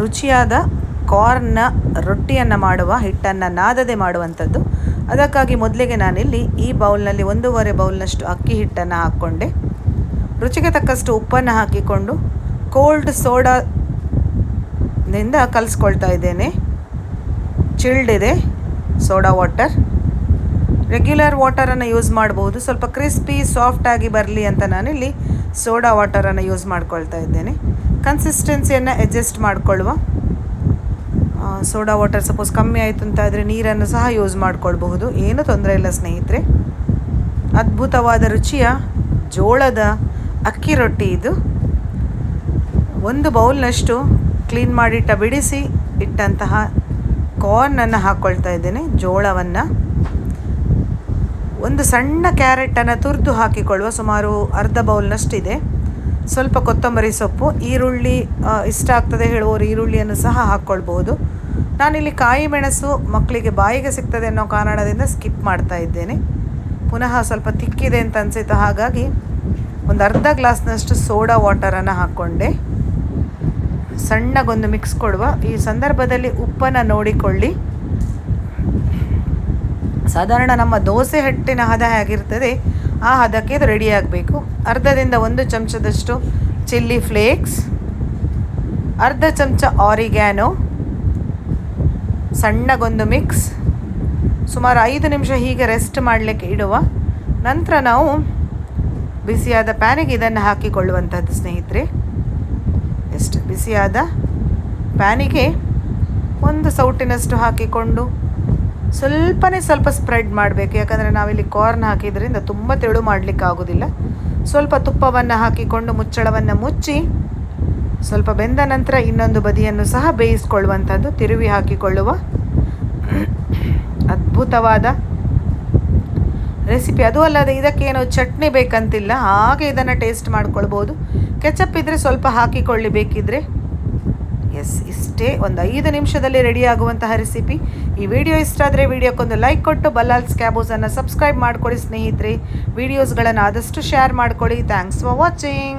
ರುಚಿಯಾದ ಕಾರ್ನ್ನ ರೊಟ್ಟಿಯನ್ನು ಮಾಡುವ ಹಿಟ್ಟನ್ನು ನಾದದೆ ಮಾಡುವಂಥದ್ದು. ಅದಕ್ಕಾಗಿ ಮೊದಲಿಗೆ ನಾನಿಲ್ಲಿ ಈ ಬೌಲ್ನಲ್ಲಿ ಒಂದೂವರೆ ಬೌಲ್ನಷ್ಟು ಅಕ್ಕಿ ಹಿಟ್ಟನ್ನು ಹಾಕ್ಕೊಂಡೆ. ರುಚಿಗೆ ತಕ್ಕಷ್ಟು ಉಪ್ಪನ್ನು ಹಾಕಿಕೊಂಡು ಕೋಲ್ಡ್ ಸೋಡಾದಿಂದ ಕಲಿಸ್ಕೊಳ್ತಾ ಇದ್ದೇನೆ. ಚಿಲ್ಡ್ ಇದೆ, ಸೋಡಾ ವಾಟರ್. ರೆಗ್ಯುಲರ್ ವಾಟರನ್ನು ಯೂಸ್ ಮಾಡ್ಬೋದು. ಸ್ವಲ್ಪ ಕ್ರಿಸ್ಪಿ ಸಾಫ್ಟಾಗಿ ಬರಲಿ ಅಂತ ನಾನಿಲ್ಲಿ ಸೋಡಾ ವಾಟರನ್ನು ಯೂಸ್ ಮಾಡ್ಕೊಳ್ತಾ ಇದ್ದೇನೆ. ಕನ್ಸಿಸ್ಟೆನ್ಸಿಯನ್ನು ಅಡ್ಜಸ್ಟ್ ಮಾಡಿಕೊಳ್ಳುವ. ಸೋಡಾ ವಾಟರ್ ಸಪೋಸ್ ಕಮ್ಮಿ ಆಯಿತು ಅಂತ ಆದರೆ ನೀರನ್ನು ಸಹ ಯೂಸ್ ಮಾಡಿಕೊಳ್ಬಹುದು. ಏನೂ ತೊಂದರೆ ಇಲ್ಲ ಸ್ನೇಹಿತರೆ. ಅದ್ಭುತವಾದ ರುಚಿಯ ಜೋಳದ ಅಕ್ಕಿ ರೊಟ್ಟಿ ಇದು. ಒಂದು ಬೌಲ್ನಷ್ಟು ಕ್ಲೀನ್ ಮಾಡಿಟ್ಟ ಬಿಡಿಸಿ ಇಟ್ಟಂತಹ ಕಾರ್ನನ್ನು ಹಾಕ್ಕೊಳ್ತಾ ಇದ್ದೇನೆ, ಜೋಳವನ್ನು. ಒಂದು ಸಣ್ಣ ಕ್ಯಾರೆಟನ್ನು ತುರಿದು ಹಾಕಿಕೊಳ್ಳುವ ಸುಮಾರು ಅರ್ಧ ಬೌಲ್ನಷ್ಟಿದೆ. ಸ್ವಲ್ಪ ಕೊತ್ತಂಬರಿ ಸೊಪ್ಪು, ಈರುಳ್ಳಿ ಇಷ್ಟ ಆಗ್ತದೆ ಹೇಳುವವರು ಈರುಳ್ಳಿಯನ್ನು ಸಹ ಹಾಕ್ಕೊಳ್ಬೋದು ನಾನಿಲ್ಲಿ ಕಾಯಿ ಮೆಣಸು ಮಕ್ಕಳಿಗೆ ಬಾಯಿಗೆ ಸಿಗ್ತದೆ ಅನ್ನೋ ಕಾರಣದಿಂದ ಸ್ಕಿಪ್ ಮಾಡ್ತಾ ಇದ್ದೇನೆ. ಪುನಃ ಸ್ವಲ್ಪ ತಿಕ್ಕಿದೆ ಅಂತ ಅನಿಸಿತು ಹಾಗಾಗಿ ಒಂದು ಅರ್ಧ ಗ್ಲಾಸ್ನಷ್ಟು ಸೋಡಾ ವಾಟರನ್ನು ಹಾಕ್ಕೊಂಡೆ. ಸಣ್ಣಗೊಂದು ಮಿಕ್ಸ್ ಕೊಡುವ. ಈ ಸಂದರ್ಭದಲ್ಲಿ ಉಪ್ಪನ್ನು ನೋಡಿಕೊಳ್ಳಿ. ಸಾಧಾರಣ ನಮ್ಮ ದೋಸೆ ಹಿಟ್ಟಿನ ಹದ ಹೇಗಿರ್ತದೆ ಆ ಹದಕ್ಕೆ ಇದು ರೆಡಿ ಆಗಬೇಕು. ಅರ್ಧದಿಂದ ಒಂದು ಚಮಚದಷ್ಟು ಚಿಲ್ಲಿ ಫ್ಲೇಕ್ಸ್ ಅರ್ಧ ಚಮಚ ಆರಿಗ್ಯಾನೋ ಸಣ್ಣಗೊಂದು ಮಿಕ್ಸ್ ಸುಮಾರು ಐದು ನಿಮಿಷ ಹೀಗೆ ರೆಸ್ಟ್ ಮಾಡಲಿಕ್ಕೆ ಇಡುವ. ನಂತರ ನಾವು ಬಿಸಿಯಾದ ಪ್ಯಾನಿಗೆ ಇದನ್ನು ಹಾಕಿಕೊಳ್ಳುವಂಥದ್ದು ಸ್ನೇಹಿತರೆ. ಎಷ್ಟು ಬಿಸಿಯಾದ ಪ್ಯಾನಿಗೆ ಒಂದು ಸೌಟಿನಷ್ಟು ಹಾಕಿಕೊಂಡು ಸ್ವಲ್ಪನೇ ಸ್ವಲ್ಪ ಸ್ಪ್ರೆಡ್ ಮಾಡಬೇಕು. ಯಾಕಂದರೆ ನಾವಿಲ್ಲಿ ಕಾರ್ನ್ ಹಾಕಿದ್ರಿಂದ ತುಂಬ ತೆಳು ಮಾಡಲಿಕ್ಕೆ ಆಗೋದಿಲ್ಲ. ಸ್ವಲ್ಪ ತುಪ್ಪವನ್ನು ಹಾಕಿಕೊಂಡು ಮುಚ್ಚಳವನ್ನು ಮುಚ್ಚಿ ಸ್ವಲ್ಪ ಬೆಂದ ನಂತರ ಇನ್ನೊಂದು ಬದಿಯನ್ನು ಸಹ ಬೇಯಿಸ್ಕೊಳ್ಳುವಂಥದ್ದು, ತಿರುವಿ ಹಾಕಿಕೊಳ್ಳುವ ಅದ್ಭುತವಾದ ರೆಸಿಪಿ ಅದು ಅಲ್ಲದೆ ಇದಕ್ಕೇನೋ ಚಟ್ನಿ ಬೇಕಂತಿಲ್ಲ, ಹಾಗೆ ಇದನ್ನು ಟೇಸ್ಟ್ ಮಾಡ್ಕೊಳ್ಬೋದು. ಕೆಚಪ್ ಇದ್ದರೆ ಸ್ವಲ್ಪ ಹಾಕಿಕೊಳ್ಳಿ ಬೇಕಿದ್ರೆ. ಎಸ್, ಇಷ್ಟೇ ಒಂದು ಐದು ನಿಮಿಷದಲ್ಲಿ ರೆಡಿ ಆಗುವಂತಹ ರೆಸಿಪಿ ಈ ವಿಡಿಯೋ ಇಷ್ಟ ಆದರೆ ವಿಡಿಯೋಕ್ಕೊಂದು ಲೈಕ್ ಕೊಟ್ಟು ಬಲ್ಲಾಲ್ ಸ್ಕ್ಯಾಬೋಸನ್ನು ಸಬ್ಸ್ಕ್ರೈಬ್ ಮಾಡ್ಕೊಳ್ಳಿ ಸ್ನೇಹಿತರೆ. ವಿಡಿಯೋಸ್ಗಳನ್ನು ಆದಷ್ಟು ಶೇರ್ ಮಾಡ್ಕೊಳ್ಳಿ. Thanks for watching